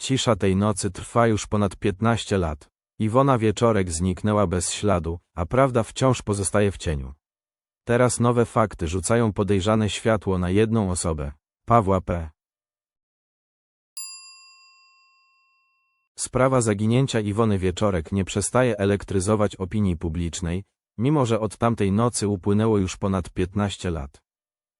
Cisza tej nocy trwa już ponad 15 lat. Iwona Wieczorek zniknęła bez śladu, a prawda wciąż pozostaje w cieniu. Teraz nowe fakty rzucają podejrzane światło na jedną osobę. Pawła P. Sprawa zaginięcia Iwony Wieczorek nie przestaje elektryzować opinii publicznej, mimo że od tamtej nocy upłynęło już ponad 15 lat.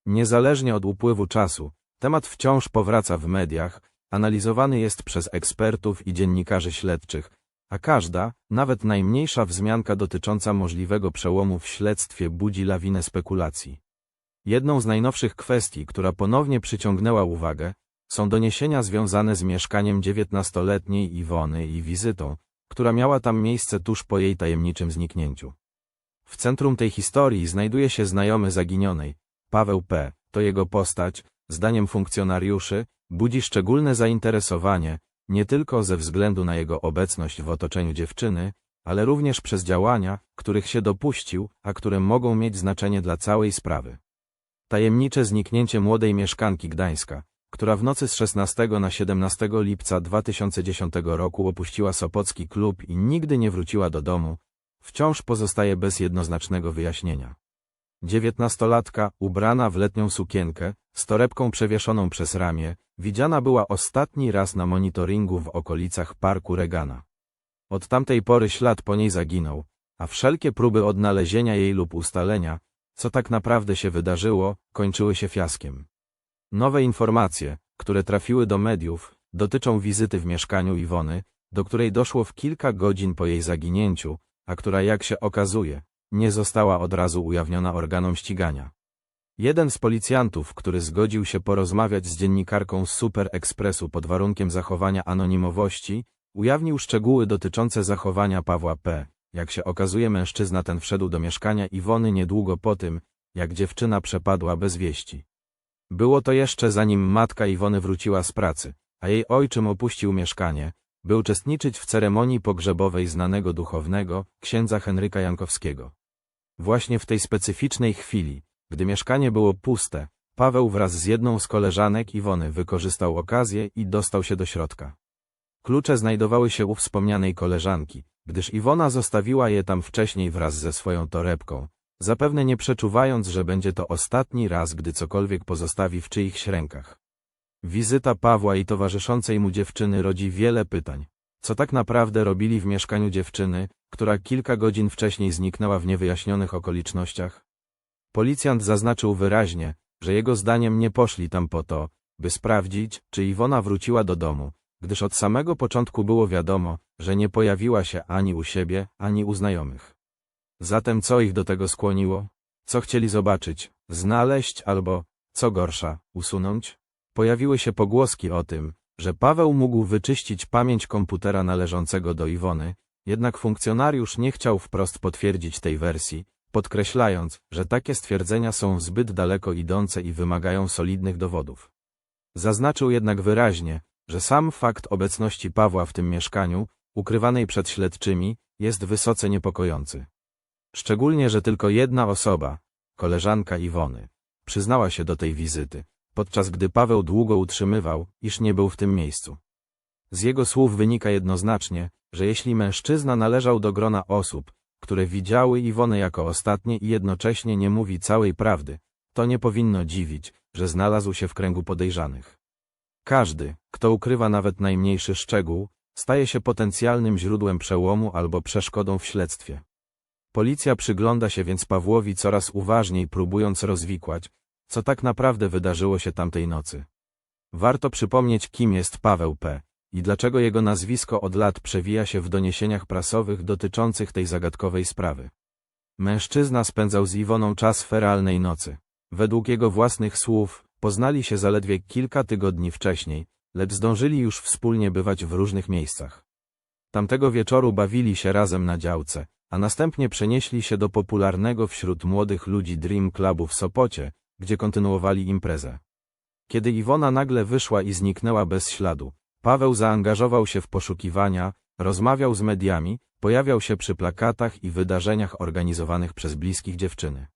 Niezależnie od upływu czasu, temat wciąż powraca w mediach, analizowany jest przez ekspertów i dziennikarzy śledczych, a każda, nawet najmniejsza wzmianka dotycząca możliwego przełomu w śledztwie budzi lawinę spekulacji. Jedną z najnowszych kwestii, która ponownie przyciągnęła uwagę, są doniesienia związane z mieszkaniem dziewiętnastoletniej Iwony i wizytą, która miała tam miejsce tuż po jej tajemniczym zniknięciu. W centrum tej historii znajduje się znajomy zaginionej, Paweł P. To jego postać, zdaniem funkcjonariuszy, budzi szczególne zainteresowanie, nie tylko ze względu na jego obecność w otoczeniu dziewczyny, ale również przez działania, których się dopuścił, a które mogą mieć znaczenie dla całej sprawy. Tajemnicze zniknięcie młodej mieszkanki Gdańska, która w nocy z 16 na 17 lipca 2010 roku opuściła Sopocki klub i nigdy nie wróciła do domu, wciąż pozostaje bez jednoznacznego wyjaśnienia. Dziewiętnastolatka, ubrana w letnią sukienkę, z torebką przewieszoną przez ramię, widziana była ostatni raz na monitoringu w okolicach parku Regana. Od tamtej pory ślad po niej zaginął, a wszelkie próby odnalezienia jej lub ustalenia, co tak naprawdę się wydarzyło, kończyły się fiaskiem. Nowe informacje, które trafiły do mediów, dotyczą wizyty w mieszkaniu Iwony, do której doszło w kilka godzin po jej zaginięciu, a która jak się okazuje, nie została od razu ujawniona organom ścigania. Jeden z policjantów, który zgodził się porozmawiać z dziennikarką z Super Expressu pod warunkiem zachowania anonimowości, ujawnił szczegóły dotyczące zachowania Pawła P. Jak się okazuje mężczyzna ten wszedł do mieszkania Iwony niedługo po tym, jak dziewczyna przepadła bez wieści. Było to jeszcze zanim matka Iwony wróciła z pracy, a jej ojczym opuścił mieszkanie, by uczestniczyć w ceremonii pogrzebowej znanego duchownego, księdza Henryka Jankowskiego. Właśnie w tej specyficznej chwili, gdy mieszkanie było puste, Paweł wraz z jedną z koleżanek Iwony wykorzystał okazję i dostał się do środka. Klucze znajdowały się u wspomnianej koleżanki, gdyż Iwona zostawiła je tam wcześniej wraz ze swoją torebką, zapewne nie przeczuwając, że będzie to ostatni raz, gdy cokolwiek pozostawi w czyichś rękach. Wizyta Pawła i towarzyszącej mu dziewczyny rodzi wiele pytań. Co tak naprawdę robili w mieszkaniu dziewczyny, która kilka godzin wcześniej zniknęła w niewyjaśnionych okolicznościach? Policjant zaznaczył wyraźnie, że jego zdaniem nie poszli tam po to, by sprawdzić, czy Iwona wróciła do domu, gdyż od samego początku było wiadomo, że nie pojawiła się ani u siebie, ani u znajomych. Zatem co ich do tego skłoniło? Co chcieli zobaczyć, znaleźć albo, co gorsza, usunąć? Pojawiły się pogłoski o tym, że Paweł mógł wyczyścić pamięć komputera należącego do Iwony, jednak funkcjonariusz nie chciał wprost potwierdzić tej wersji, podkreślając, że takie stwierdzenia są zbyt daleko idące i wymagają solidnych dowodów. Zaznaczył jednak wyraźnie, że sam fakt obecności Pawła w tym mieszkaniu, ukrywanej przed śledczymi, jest wysoce niepokojący. Szczególnie, że tylko jedna osoba, koleżanka Iwony, przyznała się do tej wizyty, podczas gdy Paweł długo utrzymywał, iż nie był w tym miejscu. Z jego słów wynika jednoznacznie, że jeśli mężczyzna należał do grona osób, które widziały Iwonę jako ostatnie i jednocześnie nie mówi całej prawdy, to nie powinno dziwić, że znalazł się w kręgu podejrzanych. Każdy, kto ukrywa nawet najmniejszy szczegół, staje się potencjalnym źródłem przełomu albo przeszkodą w śledztwie. Policja przygląda się więc Pawłowi coraz uważniej próbując rozwikłać, co tak naprawdę wydarzyło się tamtej nocy. Warto przypomnieć kim jest Paweł P. i dlaczego jego nazwisko od lat przewija się w doniesieniach prasowych dotyczących tej zagadkowej sprawy. Mężczyzna spędzał z Iwoną czas feralnej nocy. Według jego własnych słów, poznali się zaledwie kilka tygodni wcześniej, lecz zdążyli już wspólnie bywać w różnych miejscach. Tamtego wieczoru bawili się razem na działce, a następnie przenieśli się do popularnego wśród młodych ludzi Dream Clubu w Sopocie, gdzie kontynuowali imprezę. Kiedy Iwona nagle wyszła i zniknęła bez śladu, Paweł zaangażował się w poszukiwania, rozmawiał z mediami, pojawiał się przy plakatach i wydarzeniach organizowanych przez bliskich dziewczyny.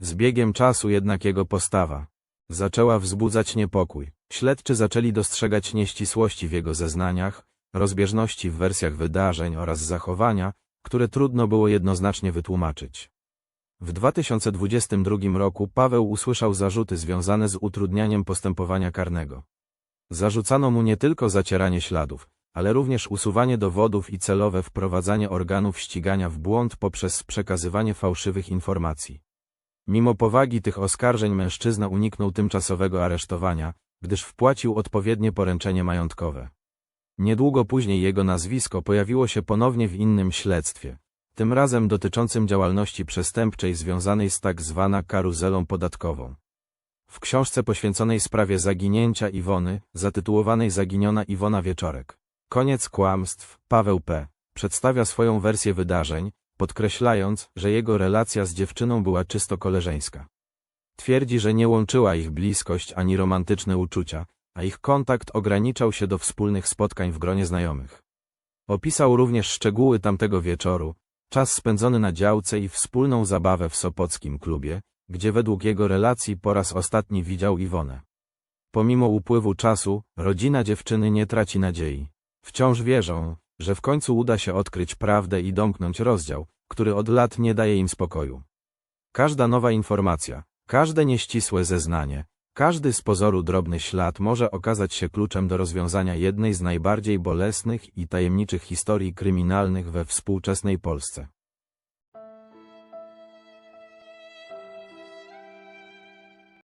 Z biegiem czasu jednak jego postawa zaczęła wzbudzać niepokój. Śledczy zaczęli dostrzegać nieścisłości w jego zeznaniach, rozbieżności w wersjach wydarzeń oraz zachowania, które trudno było jednoznacznie wytłumaczyć. W 2022 roku Paweł usłyszał zarzuty związane z utrudnianiem postępowania karnego. Zarzucano mu nie tylko zacieranie śladów, ale również usuwanie dowodów i celowe wprowadzanie organów ścigania w błąd poprzez przekazywanie fałszywych informacji. Mimo powagi tych oskarżeń mężczyzna uniknął tymczasowego aresztowania, gdyż wpłacił odpowiednie poręczenie majątkowe. Niedługo później jego nazwisko pojawiło się ponownie w innym śledztwie, tym razem dotyczącym działalności przestępczej związanej z tak zwana karuzelą podatkową. W książce poświęconej sprawie zaginięcia Iwony, zatytułowanej Zaginiona Iwona Wieczorek. Koniec kłamstw, Paweł P. przedstawia swoją wersję wydarzeń, podkreślając, że jego relacja z dziewczyną była czysto koleżeńska. Twierdzi, że nie łączyła ich bliskość ani romantyczne uczucia, a ich kontakt ograniczał się do wspólnych spotkań w gronie znajomych. Opisał również szczegóły tamtego wieczoru, czas spędzony na działce i wspólną zabawę w sopockim klubie, gdzie według jego relacji po raz ostatni widział Iwonę. Pomimo upływu czasu, rodzina dziewczyny nie traci nadziei. Wciąż wierzą, że w końcu uda się odkryć prawdę i domknąć rozdział, który od lat nie daje im spokoju. Każda nowa informacja, każde nieścisłe zeznanie, każdy z pozoru drobny ślad może okazać się kluczem do rozwiązania jednej z najbardziej bolesnych i tajemniczych historii kryminalnych we współczesnej Polsce.